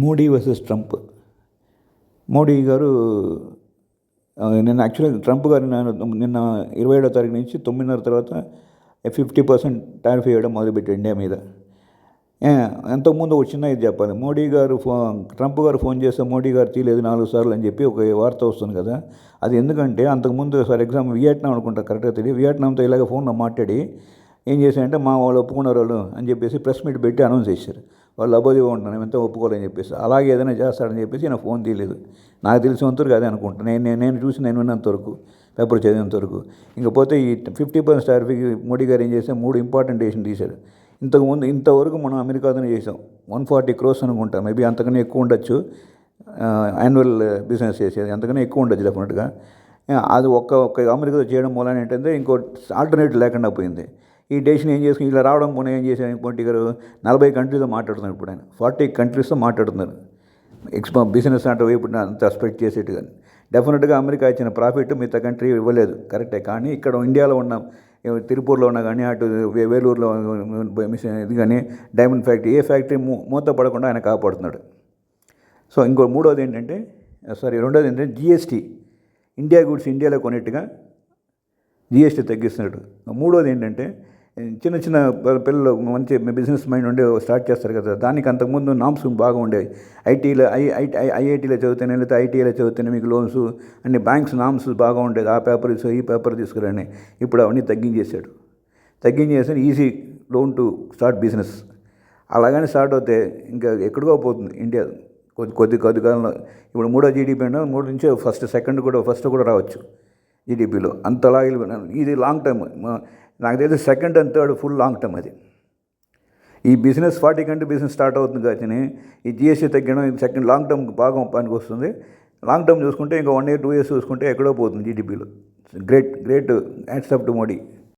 Modi versus Trump. Modi గారు నిన్న యాక్చువల్గా ట్రంప్ గారు నిన్న నిన్న ఇరవై ఏడో తారీఖు నుంచి తొమ్మిదిన్నర తర్వాత ఫిఫ్టీ పర్సెంట్ టారిఫ్ వేయడం మొదలుపెట్టాడు ఇండియా మీద. ఎంతకుముందు ఒక చిన్న ఇది చెప్పాలి. మోడీ గారు ఫోన్ ట్రంప్ గారు ఫోన్ చేస్తే మోడీ గారు తీయలేదు నాలుగు సార్లు అని చెప్పి ఒక వార్త వస్తుంది కదా. అది ఎందుకంటే అంతకుముందు ఫర్ ఎగ్జాంపుల్ వియట్నాం అనుకుంటా కరెక్ట్గా తెలియదు. వియట్నాంతో ఇలాగ ఫోన్లో మాట్లాడి ఏం చేశారంటే మా వాళ్ళు ఒప్పుకున్నారు వాళ్ళు అని చెప్పేసి ప్రెస్ మీట్ పెట్టి అనౌన్స్ చేశారు. వాళ్ళు అబోధిగా ఉంటున్నాను ఎంత ఒప్పుకోలేని చెప్పేసి అలాగే ఏదైనా చేస్తాడని చెప్పేసి నేను ఫోన్ తీయలేదు. నాకు తెలిసినంతవరకు అదే అనుకుంటాను నేను నేను నేను చూసి నేను విన్నంత వరకు పేపర్ చదివినంత వరకు. ఇంకపోతే ఈ ఫిఫ్టీ పర్సెంట్ టారిఫ్కి మోడీ గారు ఏం చేస్తే మూడు ఇంపార్టెంట్ డేషన్ తీశారు. ఇంతకుముందు ఇంతవరకు మనం అమెరికాతోనే చేసాం వన్ ఫార్టీ క్రోస్ అనుకుంటా మేబీ అంతకన్నా ఎక్కువ ఉండొచ్చు. యాన్యువల్ బిజినెస్ చేసేది అంతకన్నా ఎక్కువ ఉండొచ్చు డెఫినెట్గా. అది ఒక్క ఒక్క అమెరికాతో చేయడం మూలన ఏంటంటే ఇంకో ఆల్టర్నేటివ్ లేకుండా పోయింది. ఈ డేషన్ ఏం చేసుకుని ఇలా రావడం పోనీ ఏం చేశారు పోటీ గారు నలభై కంట్రీతో మాట్లాడుతున్నారు ఇప్పుడు ఆయన. ఫార్టీ కంట్రీస్తో మాట్లాడుతున్నారు. ఎక్స్పో బిజినెస్ అంటే ఇప్పుడు అంత ఎక్స్పెక్ట్ చేసేట్టుగా డెఫినెట్గా అమెరికా ఇచ్చిన ప్రాఫిట్ మిగతా కంట్రీ ఇవ్వలేదు. కరెక్టే. కానీ ఇక్కడ ఇండియాలో ఉన్న తిరుపూర్లో ఉన్నా కానీ అటు వేలూరులో మిషన్ ఇది కానీ డైమండ్ ఫ్యాక్టరీ ఏ ఫ్యాక్టరీ మూ మూత పడకుండా ఆయన కాపాడుతున్నాడు. సో ఇంకో మూడోది ఏంటంటే సారీ రెండోది ఏంటంటే జిఎస్టీ. ఇండియా గుడ్స్ ఇండియాలో కొనేట్టుగా జిఎస్టీ తగ్గిస్తున్నాడు. మూడోది ఏంటంటే చిన్న చిన్న పిల్లలు మంచి బిజినెస్ మైండ్ ఉండే స్టార్ట్ చేస్తారు కదా. దానికి అంతకుముందు నామ్స్ బాగా ఉండేవి ఐటీలో ఐ ఐ ఐఐటీలో చదివితేనే లేకపోతే ఐటీఐలో చదివితేనే మీకు లోన్స్ అన్ని బ్యాంక్స్ నామ్స్ బాగా ఉండేది. ఆ పేపర్ ఇసు ఈ పేపర్ తీసుకురండి. ఇప్పుడు అవన్నీ తగ్గించేశాడు. తగ్గించేసి easy loan to start business. అలాగని స్టార్ట్ అవుతే ఇంకా ఎక్కడికో పోతుంది ఇండియా. కొద్ది కొద్ది కొద్ది కాలంలో ఇప్పుడు మూడో జీడిపి అంటే మూడు నుంచి ఫస్ట్ సెకండ్ కూడా ఫస్ట్ కూడా రావచ్చు జీడిపిలో. అంతలా ఇది లాంగ్ టర్మ్ నాకు తెలిసి second and third full long term అది. ఈ బిజినెస్ ఫార్టీ కంటే బిజినెస్ స్టార్ట్ అవుతుంది కానీ ఈ జిఎస్టీ తగ్గడం ఇది సెకండ్ లాంగ్ టర్మ్ బాగా పనికి వస్తుంది. లాంగ్ టర్మ్ చూసుకుంటే ఇంకా వన్ ఇయర్ టూ ఇయర్స్ చూసుకుంటే ఎక్కడో పోతుంది జీడిపిలో great great hats up to Modi.